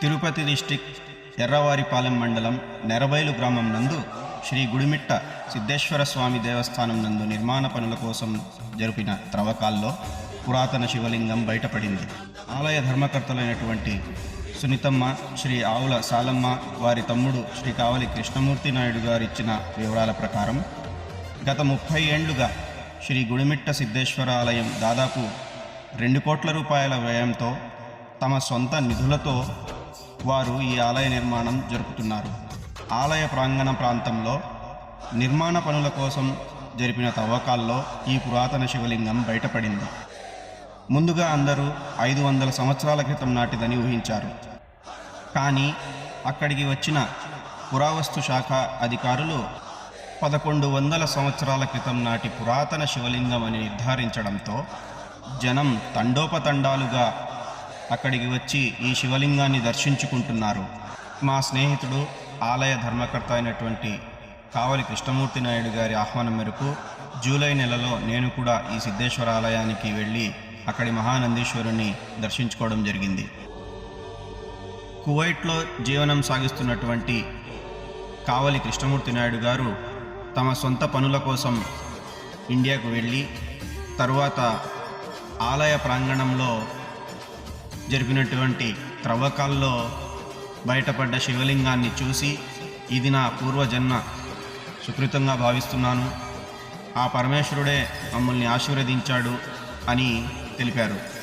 Tirupati district Erravaripalem మండలం నెరబైలు గ్రామం నందు శ్రీ గుడిమిట్ట సిద్ధేశ్వర స్వామి దేవస్థానం నందు నిర్మాణ పనుల కోసం జరిపిన త్రవ్వకాల్లో పురాతన శివలింగం బయటపడింది. ఆలయ ధర్మకర్తలైనటువంటి సునీతమ్మ శ్రీ ఆవుల సాలమ్మ వారి తమ్ముడు శ్రీ కావలి కృష్ణమూర్తి నాయుడు గారు ఇచ్చిన వివరాల ప్రకారం గత ముప్పై ఏండ్లుగా శ్రీ గుడిమిట్ట సిద్ధేశ్వర ఆలయం దాదాపు రెండు కోట్ల రూపాయల వ్యయంతో తమ సొంత నిధులతో వారు ఈ ఆలయ నిర్మాణం జరుపుతున్నారు. ఆలయ ప్రాంగణ ప్రాంతంలో నిర్మాణ పనుల కోసం జరిపిన తవ్వకాల్లో ఈ పురాతన శివలింగం బయటపడింది. ముందుగా అందరూ ఐదు వందల సంవత్సరాల క్రితం నాటిదని ఊహించారు. కానీ అక్కడికి వచ్చిన పురావస్తు శాఖ అధికారులు పదకొండు వందల సంవత్సరాల క్రితం నాటి పురాతన శివలింగం అని నిర్ధారించడంతో జనం తండోపతండాలుగా అక్కడికి వచ్చి ఈ శివలింగాన్ని దర్శించుకుంటున్నారు. మా స్నేహితుడు ఆలయ ధర్మకర్త అయినటువంటి కావలి కృష్ణమూర్తి నాయుడు గారి ఆహ్వానం మేరకు జూలై నెలలో నేను కూడా ఈ సిద్ధేశ్వర ఆలయానికి వెళ్ళి అక్కడి మహానందీశ్వరుని దర్శించుకోవడం జరిగింది. కువైట్లో జీవనం సాగిస్తున్నటువంటి కావలి కృష్ణమూర్తి నాయుడు గారు తమ సొంత పనుల కోసం ఇండియాకు వెళ్ళి తరువాత ఆలయ ప్రాంగణంలో జరిపినటువంటి త్రవ్వకాల్లో బయటపడ్డ శివలింగాన్ని చూసి ఇది నా పూర్వజన్మ. సుకృతంగా భావిస్తున్నాను. ఆ పరమేశ్వరుడే మమ్మల్ని ఆశీర్వదించాడు అని తెలిపారు.